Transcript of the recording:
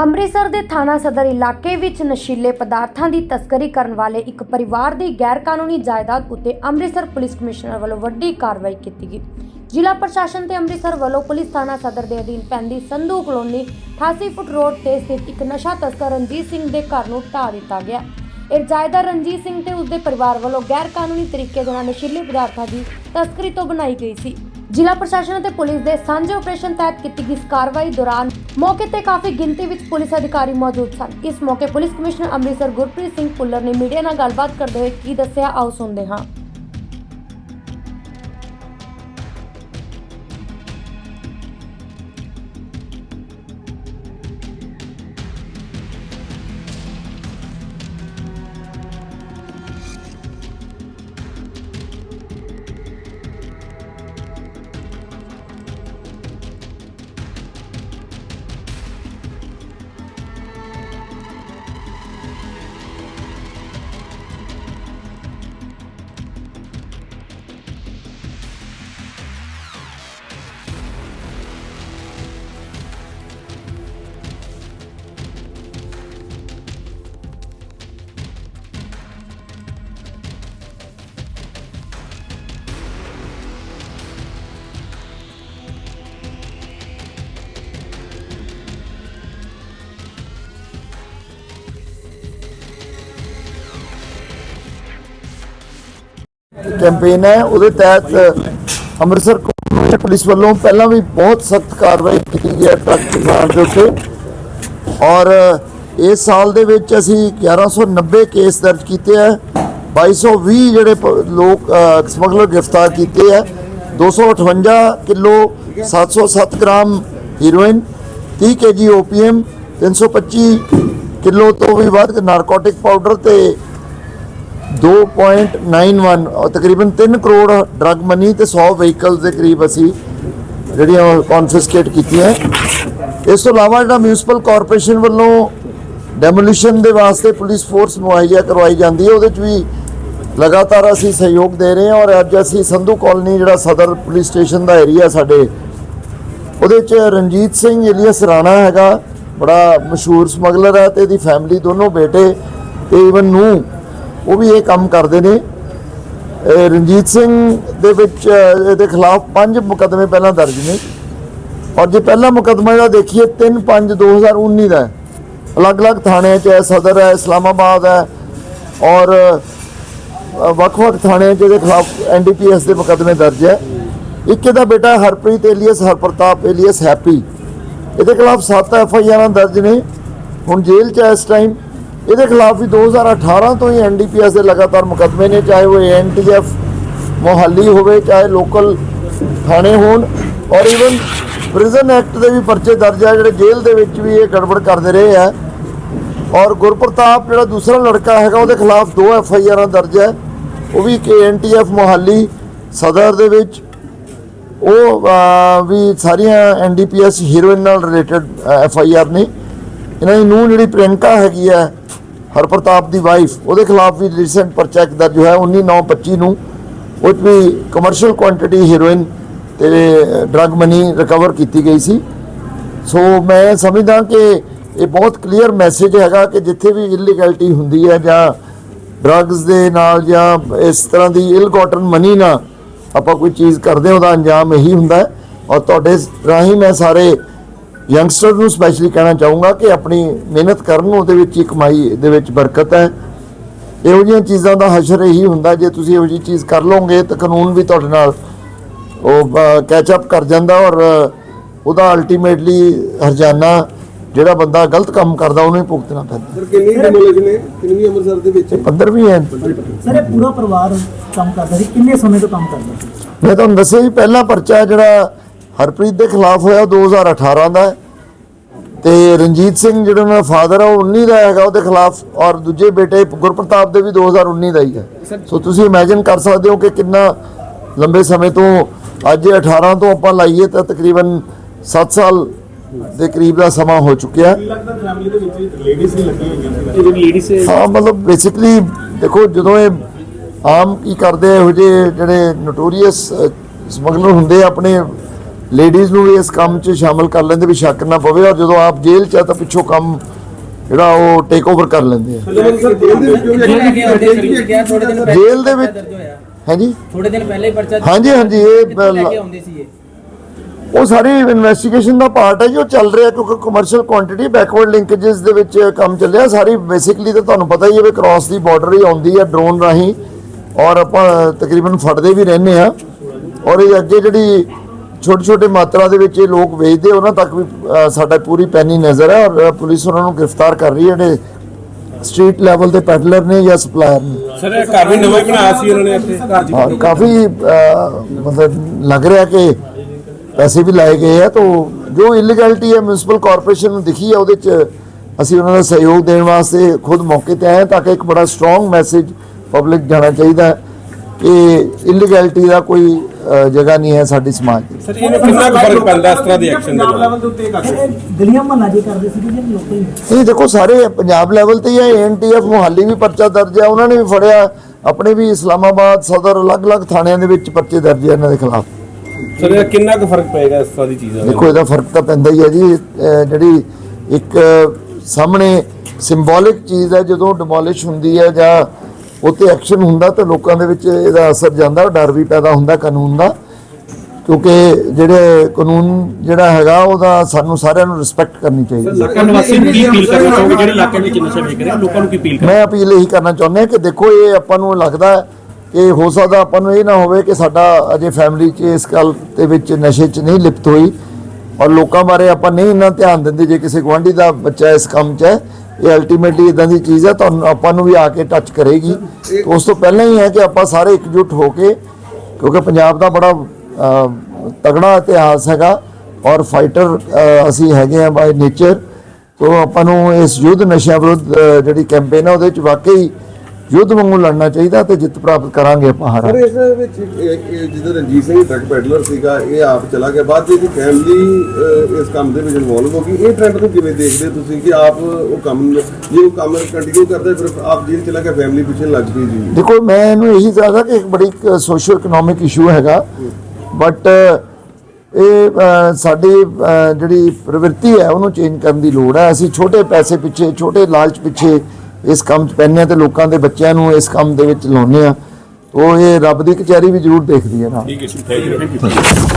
ਅੰਮ੍ਰਿਤਸਰ ਦੇ ਥਾਣਾ ਸਦਰ ਇਲਾਕੇ ਵਿੱਚ ਨਸ਼ੀਲੇ ਪਦਾਰਥਾਂ ਦੀ ਤਸਕਰੀ ਕਰਨ ਵਾਲੇ ਇੱਕ ਪਰਿਵਾਰ ਦੀ ਗੈਰਕਾਨੂੰਨੀ ਜਾਇਦਾਦ ਉੱਤੇ ਅੰਮ੍ਰਿਤਸਰ ਪੁਲਿਸ ਕਮਿਸ਼ਨਰ ਵੱਲੋਂ ਵੱਡੀ ਕਾਰਵਾਈ ਕੀਤੀ ਗਈ। ਜ਼ਿਲ੍ਹਾ ਪ੍ਰਸ਼ਾਸਨ ਤੇ ਅੰਮ੍ਰਿਤਸਰ ਵੱਲੋਂ ਪੁਲਿਸ ਥਾਣਾ ਸਦਰ ਦੇ ਅਧੀਨ ਪੈਂਦੀ ਸੰਧੂ ਕਲੋਨੀ 88 ਫੁੱਟ ਰੋਡ ਤੇ ਸਥਿਤ ਇੱਕ ਨਸ਼ਾ ਤਸਕਰ ਰਣਜੀਤ ਸਿੰਘ ਦੇ ਘਰ ਨੂੰ ਢਾਹ ਦਿੱਤਾ ਗਿਆ। ਇਹ ਜਾਇਦਾਦ ਰਣਜੀਤ ਸਿੰਘ ਤੇ ਉਸਦੇ ਪਰਿਵਾਰ ਵੱਲੋਂ ਗੈਰਕਾਨੂੰਨੀ ਤਰੀਕੇ ਦੇ ਨਾਲ ਨਸ਼ੀਲੇ ਪਦਾਰਥਾਂ ਦੀ ਤਸਕਰੀ ਤੋਂ ਬਣਾਈ ਗਈ ਸੀ। ਜ਼ਿਲ੍ਹਾ ਪ੍ਰਸ਼ਾਸਨ ਅਤੇ ਪੁਲਿਸ ਦੇ ਸਾਂਝੇ ਆਪਰੇਸ਼ਨ ਤਹਿਤ ਕੀਤੀ ਗਈ ਇਸ ਕਾਰਵਾਈ ਦੌਰਾਨ ਮੌਕੇ ਤੇ ਕਾਫੀ ਗਿਣਤੀ ਵਿੱਚ ਪੁਲਿਸ ਅਧਿਕਾਰੀ ਮੌਜੂਦ ਸਨ। ਇਸ ਮੌਕੇ ਪੁਲਿਸ ਕਮਿਸ਼ਨਰ ਅੰਮ੍ਰਿਤਸਰ ਗੁਰਪ੍ਰੀਤ ਸਿੰਘ ਪੁੱਲਰ ਨੇ ਮੀਡੀਆ ਨਾਲ ਗੱਲਬਾਤ ਕਰਦੇ ਹੋਏ ਕੀ ਦੱਸਿਆ, ਆਓ ਸੁਣਦੇ ਹਾਂ। ਕੈਂਪੇਨ ਹੈ, ਉਹਦੇ ਤਹਿਤ ਅੰਮ੍ਰਿਤਸਰ ਪੁਲਿਸ ਵੱਲੋਂ ਪਹਿਲਾਂ ਵੀ ਬਹੁਤ ਸਖਤ ਕਾਰਵਾਈ ਕੀਤੀ ਗਈ ਹੈ ਟਰੱਕ ਚਲਾਉਣ ਦੇ ਉੱਤੇ। ਔਰ ਇਸ ਸਾਲ ਦੇ ਵਿੱਚ ਅਸੀਂ 1190 ਕੇਸ ਦਰਜ ਕੀਤੇ ਹੈ 2220 ਜਿਹੜੇ ਲੋਕ ਸਮਗਲਰ ਗ੍ਰਿਫਤਾਰ ਕੀਤੇ ਹੈ 258 kilo 707 gram heroin 30 KG opium 325 kilo ਤੋਂ ਵੀ ਵੱਧ ਨਾਰਕੋਟਿਕ ਪਾਊਡਰ ਤੇ 2.91 ਔਰ ਤਕਰੀਬਨ 3 ਕਰੋੜ ਡਰਗ ਮਨੀ ਤੇ 100 ਵਹੀਕਲਸ ਦੇ ਕਰੀਬ ਅਸੀਂ ਜਿਹੜੀਆਂ ਕਨਫਿਸਕੇਟ ਕੀਤੀਆਂ ਇਸ ਤੋਂ ਇਲਾਵਾ ਜਿਹੜਾ ਮਿਊਨਿਸਪਲ ਕਾਰਪੋਰੇਸ਼ਨ ਵੱਲੋਂ ਡੈਮੋਲੀਸ਼ਨ ਦੇ ਵਾਸਤੇ ਪੁਲਿਸ ਫੋਰਸ ਮੁਹੱਈਆ ਕਰਵਾਈ ਜਾਂਦੀ ਹੈ, ਉਹਦੇ 'ਚ ਵੀ ਲਗਾਤਾਰ ਅਸੀਂ ਸਹਿਯੋਗ ਦੇ ਰਹੇ ਹਾਂ ਔਰ ਅੱਜ ਅਸੀਂ ਸੰਧੂ ਕਾਲਨੀ ਜਿਹੜਾ ਸਦਰ ਪੁਲਿਸ ਸਟੇਸ਼ਨ ਦਾ ਏਰੀਆ ਸਾਡੇ, ਉਹਦੇ 'ਚ ਰਣਜੀਤ ਸਿੰਘ ਇਲੀਅਸ ਰਾਣਾ ਹੈਗਾ, ਬੜਾ ਮਸ਼ਹੂਰ ਸਮਗਲਰ ਹੈ ਤੇ ਇਹਦੀ ਫੈਮਿਲੀ ਦੋਨੋਂ ਬੇਟੇ ਤੇ ਇਵਨ ਨੂੰ ਉਹ ਵੀ ਇਹ ਕੰਮ ਕਰਦੇ ਨੇ। ਰਣਜੀਤ ਸਿੰਘ ਦੇ ਵਿੱਚ ਇਹਦੇ ਖਿਲਾਫ ਪੰਜ ਮੁਕੱਦਮੇ ਪਹਿਲਾਂ ਦਰਜ ਨੇ। ਔਰ ਜੇ ਪਹਿਲਾ ਮੁਕੱਦਮਾ ਜਿਹੜਾ ਦੇਖੀਏ 3/5/2019 ਦਾ ਅਲੱਗ-ਅਲੱਗ ਥਾਣਿਆਂ 'ਚ ਹੈ, ਸਦਰ ਹੈ, ਇਸਲਾਮਾਬਾਦ ਹੈ। ਔਰ ਵੱਖ-ਵੱਖ ਥਾਣਿਆਂ 'ਚ ਇਹਦੇ ਖਿਲਾਫ ਐਨਡੀਪੀਐਸ ਦੇ ਮੁਕੱਦਮੇ ਦਰਜ ਹੈ। ਇੱਕ ਇਹਦਾ ਬੇਟਾ Harpreet alias, Harpartap alias Happy. ਇਹਦੇ ਖਿਲਾਫ 7 ਐਫ ਆਈ ਆਰਾਂ ਦਰਜ ਨੇ। ਹੁਣ ਜੇਲ੍ਹ 'ਚ ਹੈ ਇਸ ਟਾਈਮ ਇਹਦੇ ਖਿਲਾਫ ਵੀ 2018 ਤੋਂ ਹੀ ਐਨਡੀਪੀਐਸ ਦੇ ਲਗਾਤਾਰ ਮੁਕੱਦਮੇ ਨੇ, ਚਾਹੇ ਉਹ ਐਨਟੀਐਫ ਮੋਹਾਲੀ ਹੋਵੇ, ਚਾਹੇ ਲੋਕਲ ਥਾਣੇ ਹੋਣ ਔਰ ਇਵਨ ਪ੍ਰਿਜ਼ਨ ਐਕਟ ਦੇ ਵੀ ਪਰਚੇ ਦਰਜ ਹੈ ਜਿਹੜੇ ਜੇਲ੍ਹ ਦੇ ਵਿੱਚ ਵੀ ਇਹ ਗੜਬੜ ਕਰਦੇ ਰਹੇ ਆ। ਔਰ ਗੁਰਪ੍ਰਤਾਪ ਜਿਹੜਾ ਦੂਸਰਾ ਲੜਕਾ ਹੈਗਾ, ਉਹਦੇ ਖਿਲਾਫ ਦੋ ਐਫ ਆਈ ਆਰਾਂ ਦਰਜ ਹੈ ਉਹ ਵੀ ਕੇ ਐਨਟੀਐਫ ਮੋਹਾਲੀ ਸਦਰ ਦੇ ਵਿੱਚ। ਉਹ ਵੀ ਸਾਰੀਆਂ ਐਨਡੀਪੀਐਸ ਹੀਰੋਇਨ ਨਾਲ ਰਿਲੇਟਡ ਐਫ ਆਈ ਆਰ ਨੇ। ਇਹਨਾਂ ਦੀ ਨੂੰਹ ਜਿਹੜੀ ਪ੍ਰਿਯੰਕਾ ਹੈਗੀ ਹੈ ਹਰਪ੍ਰਤਾਪ ਦੀ ਵਾਈਫ ਉਹਦੇ ਖਿਲਾਫ ਵੀ ਰੀਸੈਂਟ ਪਰਚਾ ਇੱਕ ਦਰਜ ਹੋਇਆ 19/9/25 ਨੂੰ ਉਹ 'ਚ ਵੀ ਕਮਰਸ਼ੀਅਲ ਕੁਆਂਟੀਟੀ ਹੀਰੋਇਨ ਤੇ ਡਰੱਗ ਮਨੀ ਰਿਕਵਰ ਕੀਤੀ ਗਈ ਸੀ। ਸੋ ਮੈਂ ਸਮਝਦਾ ਕਿ ਇਹ ਬਹੁਤ ਕਲੀਅਰ ਮੈਸੇਜ ਹੈਗਾ ਕਿ ਜਿੱਥੇ ਵੀ ਇਲੀਗੈਲਿਟੀ ਹੁੰਦੀ ਹੈ ਜਾਂ ਡਰੱਗਸ ਦੇ ਨਾਲ ਜਾਂ ਇਸ ਤਰ੍ਹਾਂ ਦੀ ਇਲ ਗੋਟਨ ਮਨੀ ਨਾਲ ਆਪਾਂ ਕੋਈ ਚੀਜ਼ ਕਰਦੇ ਹਾਂ, ਉਹਦਾ ਅੰਜਾਮ ਇਹੀ ਹੁੰਦਾ ਔਰ ਤੁਹਾਡੇ ਰਾਹੀਂ ਮੈਂ ਸਾਰੇ ਯੰਗਸਟਰ ਨੂੰ ਸਪੈਸ਼ਲੀ ਕਹਿਣਾ ਚਾਹੂੰਗਾ ਕਿ ਆਪਣੀ ਮਿਹਨਤ ਕਰਨ ਉਹਦੇ ਵਿੱਚ ਹੀ ਕਮਾਈ ਦੇ ਵਿੱਚ ਬਰਕਤ ਹੈ। ਇਹੋ ਜਿਹੀਆਂ ਚੀਜ਼ਾਂ ਦਾ ਹਸ਼ਰ ਇਹੀ ਹੁੰਦਾ ਜੇ ਤੁਸੀਂ ਇਹੋ ਜਿਹੀ ਚੀਜ਼ ਕਰ ਲਓਗੇ ਤਾਂ ਕਾਨੂੰਨ ਵੀ ਤੁਹਾਡੇ ਨਾਲ ਉਹ ਕੈਚ ਅਪ ਕਰ ਜਾਂਦਾ ਔਰ ਉਹਦਾ ਅਲਟੀਮੇਟਲੀ ਹਰਜਾਨਾ ਜਿਹੜਾ ਬੰਦਾ ਗਲਤ ਕੰਮ ਕਰਦਾ ਉਹਨੂੰ ਹੀ ਭੁਗਤਣਾ ਪੈਂਦਾ। ਸਰ ਕਿੰਨੀ ਡਿਮੋਲਿਸ਼ ਨੇ ਕਿੰਨੀ ਅੰਮ੍ਰਿਤਸਰ ਦੇ ਵਿੱਚ? 15 ਵੀ ਹੈ। ਸਰ ਇਹ ਪੂਰਾ ਪਰਿਵਾਰ ਕੰਮ ਕਰਦਾ ਸੀ। ਕਿੰਨੇ ਸਮੇਂ ਤੋਂ ਕੰਮ ਕਰਦਾ ਸੀ? ਮੈਂ ਤੁਹਾਨੂੰ ਦੱਸਿਆ ਜੀ ਪਹਿਲਾ ਪਰਚਾ ਜਿਹੜਾ ਹਰਪ੍ਰੀਤ ਦੇ ਖਿਲਾਫ ਹੋਇਆ 2018 ਦਾ। ਤੇ ਰਣਜੀਤ ਸਿੰਘ ਜਿਹੜਾ ਉਹਨਾਂ ਦਾ ਫਾਦਰ ਆ ਉਹ 19 ਦਾ ਹੈਗਾ ਉਹਦੇ ਖਿਲਾਫ ਔਰ ਦੂਜੇ ਬੇਟੇ ਗੁਰਪ੍ਰਤਾਪ ਦੇ ਵੀ 2019 ਦਾ ਹੀ ਹੈ। ਸੋ ਤੁਸੀਂ ਇਮੇਜਿਨ ਕਰ ਸਕਦੇ ਹੋ ਕਿ ਕਿੰਨਾ ਲੰਬੇ ਸਮੇਂ ਤੋਂ ਅੱਜ ਇਹ 18 ਤੋਂ ਆਪਾਂ ਲਾਈਏ ਤਾਂ ਤਕਰੀਬਨ 7 ਸਾਲ ਦੇ ਕਰੀਬ ਦਾ ਸਮਾਂ ਹੋ ਚੁੱਕਿਆ। ਲੱਗਦਾ ਫੈਮਿਲੀ ਦੇ ਵਿੱਚ ਲੇਡੀਜ਼ ਹੀ ਮਤਲਬ ਬੇਸਿਕਲੀ ਦੇਖੋ ਜਦੋਂ ਇਹ ਆਮ ਕੀ ਕਰਦੇ ਇਹੋ ਜਿਹੇ ਜਿਹੜੇ ਨੋਟੋਰੀਅਸ ਸਮਗਲਰ ਹੁੰਦੇ ਆਪਣੇ ਲੇਡੀਜ਼ ਨੂੰ ਵੀ ਇਸ ਕੰਮ 'ਚ ਸ਼ਾਮਲ ਕਰ ਲੈਂਦੇ ਵੀ ਸ਼ੱਕ ਨਾ ਪਵੇ ਔਰ ਜਦੋਂ ਆਪ ਜੇਲ੍ਹ 'ਚ ਆ ਤਾਂ ਪਿੱਛੋਂ ਕੰਮ ਜਿਹੜਾ ਉਹ ਟੇਕ ਓਵਰ ਕਰ ਲੈਂਦੇ ਆ। ਜੇਲ੍ਹ ਦੇ ਵਿੱਚੋਂ ਹਾਂਜੀ? ਥੋੜੇ ਦਿਨ ਪਹਿਲੇ ਹੀ ਪਰਚਾ ਹਾਂਜੀ, ਹਾਂਜੀ, ਇਹ ਉਹ ਸਾਰੀ ਇਨਵੈਸਟੀਗੇਸ਼ਨ ਦਾ ਪਾਰਟ ਹੈ ਜੋ ਚੱਲ ਰਿਹਾ ਕਿਉਂਕਿ ਕਮਰਸ਼ੀਅਲ ਕੁਆਂਟੀਟੀ ਬੈਕਵਰਡ ਲਿੰਕੇजेस ਦੇ ਵਿੱਚ ਕੰਮ ਚੱਲਿਆ ਸਾਰੀ ਬੇਸਿਕਲੀ ਤਾਂ ਤੁਹਾਨੂੰ ਪਤਾ ਹੀ ਹੈ ਵੀ ਕ੍ਰਾਸ ਦੀ ਬਾਰਡਰ ਹੀ ਆਉਂਦੀ ਹੈ ਡਰੋਨ ਰਾਹੀਂ ਔਰ ਆਪਾਂ ਤਕਰੀਬਨ ਫੜਦੇ ਵੀ ਰਹਿੰਦੇ ਆ ਔਰ ਇਹ ਅੱਗੇ ਜਿਹੜੀ ਛੋਟੇ ਛੋਟੇ ਮਾਤਰਾ ਦੇ ਵਿੱਚ ਇਹ ਲੋਕ ਵੇਚਦੇ ਉਹਨਾਂ ਤੱਕ ਵੀ ਸਾਡਾ ਪੂਰੀ ਪੈਨੀ ਨਜ਼ਰ ਹੈ ਔਰ ਪੁਲਿਸ ਉਹਨਾਂ ਨੂੰ ਗ੍ਰਿਫਤਾਰ ਕਰ ਰਹੀ ਹੈ ਜਿਹੜੇ ਸਟਰੀਟ ਲੈਵਲ ਦੇ ਪੈਡਲਰ ਨੇ ਜਾਂ ਸਪਲਾਇਰ ਨੇ। ਸਰ ਇਹ ਘਰ ਵੀ ਨਵਾਂ ਬਣਾਇਆ ਸੀ ਉਹਨਾਂ ਨੇ ਇੱਥੇ ਘਰ ਜੀ ਕਾਫੀ ਮਤਲਬ ਲੱਗ ਰਿਹਾ ਕਿ ਪੈਸੇ ਵੀ ਲਾਏ ਗਏ ਆ ਤਾਂ ਜੋ ਇਲੀਗੈਲਿਟੀ ਹੈ ਮਿਊਨਿਸਪਲ ਕਾਰਪੋਰੇਸ਼ਨ ਨੂੰ ਦਿਖੀ ਹੈ ਉਹਦੇ ਚ ਅਸੀਂ ਉਹਨਾਂ ਦਾ ਸਹਿਯੋਗ ਦੇਣ ਵਾਸਤੇ ਖੁਦ ਮੌਕੇ ਤੇ ਆਏ ਤਾਂ ਕਿ ਇੱਕ ਬੜਾ ਸਟਰੋਂਗ ਮੈਸੇਜ ਪਬਲਿਕ ਜਾਣਾ ਚਾਹੀਦਾ ਕਿ ਇਲੀਗੈਲਿਟੀ ਦਾ ਕੋਈ ਜਗ੍ਹਾ ਨਹੀਂ ਹੈ ਸਾਡੀ ਸਮਾਜ ਸਰ ਇਹਨੂੰ ਕਿੰਨਾ ਕੁ ਫ਼ਰਕ ਪੈਂਦਾ ਇਸ ਤਰ੍ਹਾਂ ਦੇ ਐਕਸ਼ਨ ਦੇ ਨਾਲ? ਦੇ ਉੱਤੇ ਕਰ ਗਲੀਆਂ ਮਹੱਲਾ ਜੇ ਕਰਦੇ ਸੀ ਜਿਹੜੇ ਲੋਕਾਂ ਹੀ ਇਹ ਦੇਖੋ ਸਾਰੇ ਪੰਜਾਬ ਲੈਵਲ ਤੇ ਹੀ ਹੈ। ਐਨਟੀਐਫ ਮੁਹਾਲੀ ਵੀ ਪਰਚਾ ਦਰਜ ਹੈ। ਉਹਨਾਂ ਨੇ ਵੀ ਫੜਿਆ। ਆਪਣੇ ਵੀ ਇਸਲਾਮਾਬਾਦ ਸਦਰ ਅਲੱਗ-ਅਲੱਗ ਥਾਣਿਆਂ ਦੇ ਵਿੱਚ ਪਰਚੇ ਦਰਜ ਹੈ ਇਹਨਾਂ ਦੇ ਖਿਲਾਫ। ਸਰ ਇਹ ਕਿੰਨਾ ਕੁ ਫ਼ਰਕ ਪਏਗਾ ਇਸ ਤਰ੍ਹਾਂ ਦੀ ਚੀਜ਼ਾਂ ਦੇਖੋ ਇਹਦਾ ਫ਼ਰਕ ਤਾਂ ਪੈਂਦਾ ਹੀ ਹੈ ਜੀ। ਜਿਹੜੀ ਇੱਕ ਸਾਹਮਣੇ ਸਿੰਬੋਲਿਕ ਚੀਜ਼ ਹੈ ਜਦੋਂ ਡਿਮੋਲਿਸ਼ ਹੁੰਦੀ ਹੈ ਜਾਂ ਉੱਤੇ ਐਕਸ਼ਨ ਹੁੰਦਾ ਤਾਂ ਲੋਕਾਂ ਦੇ ਵਿੱਚ ਇਹਦਾ ਅਸਰ ਜਾਂਦਾ ਡਰ ਵੀ ਪੈਦਾ ਹੁੰਦਾ ਕਾਨੂੰਨ ਦਾ। ਕਿਉਂਕਿ ਜਿਹੜੇ ਕਾਨੂੰਨ ਜਿਹੜਾ ਹੈਗਾ ਉਹਦਾ ਸਾਨੂੰ ਸਾਰਿਆਂ ਨੂੰ ਰਿਸਪੈਕਟ ਕਰਨੀ ਚਾਹੀਦੀ ਹੈ। ਨਿਵਾਸੀਆਂ ਨੂੰ ਕੀ ਅਪੀਲ ਕਰਨਾ ਚਾਹੋਗੇ ਜਿਹੜੇ ਇਲਾਕੇ ਵਿੱਚ ਨਸ਼ਾ ਵੇਚ ਰਹੇ ਲੋਕਾਂ ਨੂੰ ਕੀ ਅਪੀਲ ਮੈਂ ਅਪੀਲ ਇਹੀ ਕਰਨਾ ਚਾਹੁੰਦਾ ਕਿ ਦੇਖੋ ਇਹ ਆਪਾਂ ਨੂੰ ਲੱਗਦਾ ਕਿ ਹੋ ਸਕਦਾ ਆਪਾਂ ਨੂੰ ਇਹ ਨਾ ਹੋਵੇ ਕਿ ਸਾਡਾ ਅਜੇ ਫੈਮਿਲੀ 'ਚ ਇਸ ਗੱਲ ਦੇ ਵਿੱਚ ਨਸ਼ੇ 'ਚ ਨਹੀਂ ਲਿਪਤ ਹੋਈ। ਔਰ ਲੋਕਾਂ ਬਾਰੇ ਆਪਾਂ ਨਹੀਂ ਇੰਨਾ ਧਿਆਨ ਦਿੰਦੇ ਜੇ ਕਿਸੇ ਗੁਆਂਢੀ ਦਾ ਬੱਚਾ ਇਸ ਕੰਮ 'ਚ ਹੈ ਇਹ ਅਲਟੀਮੇਟਲੀ ਇਦਾਂ ਦੀ ਚੀਜ਼ ਹੈ ਤੁਹਾਨੂੰ ਆਪਾਂ ਨੂੰ ਵੀ ਆ ਕੇ ਟੱਚ ਕਰੇਗੀ। ਉਸ ਤੋਂ ਪਹਿਲਾਂ ਹੀ ਹੈ ਕਿ ਆਪਾਂ ਸਾਰੇ ਇਕਜੁੱਟ ਹੋ ਕੇ ਕਿਉਂਕਿ ਪੰਜਾਬ ਦਾ ਬੜਾ ਤਗੜਾ ਇਤਿਹਾਸ ਹੈਗਾ ਔਰ ਫਾਈਟਰ ਅਸੀਂ ਹੈਗੇ ਆ ਬਾਈ ਨੇਚਰ ਤੋ ਆਪਾਂ ਨੂੰ ਇਸ ਯੁੱਧ ਨਸ਼ਿਆਂ ਵਿਰੁੱਧ ਜਿਹੜੀ ਕੈਂਪੇਨ ਹੈ ਉਹਦੇ ਚ ਵਾਕਈ ਯੁੱਧ ਵਾਂਗੂ ਲੜਨਾ ਚਾਹੀਦਾ ਤੇ ਜਿੱਤ ਪ੍ਰਾਪਤ ਕਰਾਂਗੇ ਆਪਾਂ ਸਰ ਹਾਰਾਂ। ਇਸ ਵਿੱਚ ਜਿਹਦਾ ਰਣਜੀਤ ਸਿੰਘ ਡਰਗ ਪੈਡਲਰ ਸੀਗਾ ਇਹ ਆਪ ਚਲਾ ਗਿਆ। ਬਾਅਦ ਵਿੱਚ ਫੈਮਿਲੀ ਇਸ ਕੰਮ ਦੇ ਵਿੱਚ ਇਨਵੋਲਵ ਹੋ ਗਈ। ਇਹ ਟ੍ਰੈਂਡ ਨੂੰ ਕਿਵੇਂ ਦੇਖਦੇ ਤੁਸੀਂ ਕਿ ਆਪ ਉਹ ਕੰਮ ਜੇ ਉਹ ਕੰਮ ਕੰਟੀਨਿਊ ਕਰਦਾ ਫਿਰ ਆਪ ਜੇਲ੍ਹ ਚਲਾ ਗਿਆ ਫੈਮਿਲੀ ਪਿੱਛੇ ਲੱਗ ਗਈ ਜੀ? ਦੇਖੋ ਮੈਂ ਇਹਨੂੰ ਇਹੀ ਜ਼ਿਆਦਾ ਕਿ ਇੱਕ ਬੜੀ ਸੋਸ਼ੀਓ ਇਕਨੋਮਿਕ ਇਸ਼ੂ ਹੈਗਾ। ਬਟ ਇਹ ਸਾਡੀ ਜਿਹੜੀ ਪ੍ਰਵਿਰਤੀ ਹੈ ਉਹਨੂੰ ਚੇਂਜ ਕਰਨ ਦੀ ਲੋੜ ਹੈ। ਅਸੀਂ ਛੋਟੇ ਪੈਸੇ ਪਿੱਛੇ ਛੋਟੇ ਲਾਲਚ ਪਿੱਛੇ ਇਸ ਕੰਮ 'ਚ ਪੈਂਦੇ ਹਾਂ ਤੇ ਲੋਕਾਂ ਦੇ ਬੱਚਿਆਂ ਨੂੰ ਇਸ ਕੰਮ ਦੇ ਵਿੱਚ ਲਾਉਂਦੇ ਆ। ਉਹ ਇਹ ਰੱਬ ਦੀ ਕਚਹਿਰੀ ਵੀ ਜ਼ਰੂਰ ਦੇਖਦੀ ਹੈ ਨਾ। ਠੀਕ ਹੈ ਥੈਂਕ ਯੂ।